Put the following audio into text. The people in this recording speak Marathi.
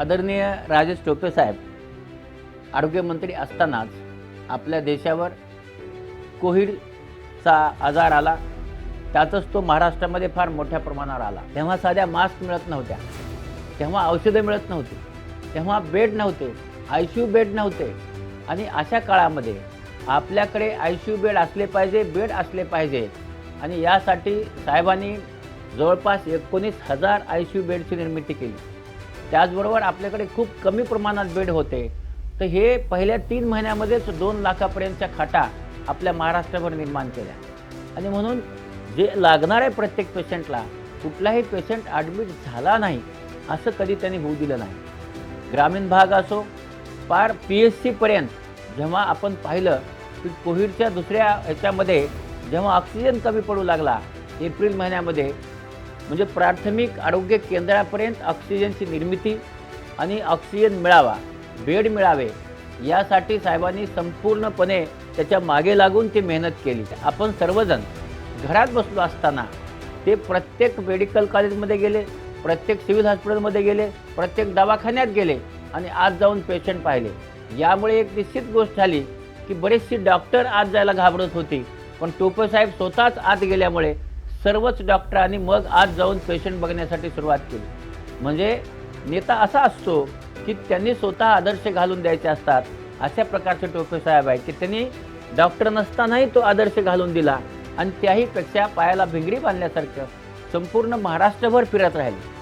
आदरणीय राजेश टोपे साहेब आरोग्यमंत्री असतानाच आपल्या देशावर कोविडचा आजार आला. त्यातच तो महाराष्ट्रामध्ये फार मोठ्या प्रमाणावर आला. तेव्हा साध्या मास्क मिळत नव्हत्या. तेव्हा औषधं मिळत नव्हती. तेव्हा बेड नव्हते. आय सी यू बेड नव्हते. आणि अशा काळामध्ये आपल्याकडे आय सी यू बेड असले पाहिजे बेड असले पाहिजे. आणि यासाठी साहेबांनी जवळपास एकोणीस हजार आय सी यू बेडची निर्मिती केली. त्याचबरोबर आपल्याकडे खूप कमी प्रमाणात बेड होते. तर हे पहिल्या तीन महिन्यामध्येच दोन लाखापर्यंतच्या खाटा आपल्या महाराष्ट्रावर निर्माण केल्या. आणि म्हणून जे लागणार आहे प्रत्येक पेशंटला कुठलाही पेशंट ॲडमिट झाला नाही असं कधी त्यांनी होऊ दिलं नाही. ग्रामीण भाग असो पार पी एच सीपर्यंत जेव्हा आपण पाहिलं की कोविडच्या दुसऱ्या ह्याच्यामध्ये जेव्हा ऑक्सिजन कमी पडू लागला एप्रिल महिन्यामध्ये म्हणजे प्राथमिक आरोग्य केंद्रापर्यंत ऑक्सिजनची निर्मिती आणि ऑक्सिजन मिळावा बेड मिळावे यासाठी साहेबांनी संपूर्णपणे त्याच्यामागे लागून ती मेहनत केली. आपण सर्वजण घरात बसलो असताना ते प्रत्येक मेडिकल कॉलेजमध्ये गेले प्रत्येक सिव्हिल हॉस्पिटलमध्ये गेले प्रत्येक दवाखान्यात गेले आणि आज जाऊन पेशंट पाहिले. यामुळे एक निश्चित गोष्ट झाली की बरेचशी डॉक्टर आज जायला घाबरत होती. पण टोपे साहेब स्वतःच आत गेल्यामुळे सर्वच डॉक्टरांनी मग आज जाऊन पेशंट बघण्यासाठी सुरुवात केली. म्हणजे नेता असा असतो की त्यांनी स्वतः आदर्श घालून द्यायचे असतात. अशा प्रकारचे टोपे साहेब आहे की त्यांनी डॉक्टर नसतानाही तो आदर्श घालून दिला. आणि त्याहीपेक्षा पायाला भिंगडी बांधल्यासारखं संपूर्ण महाराष्ट्रभर फिरत राहिले.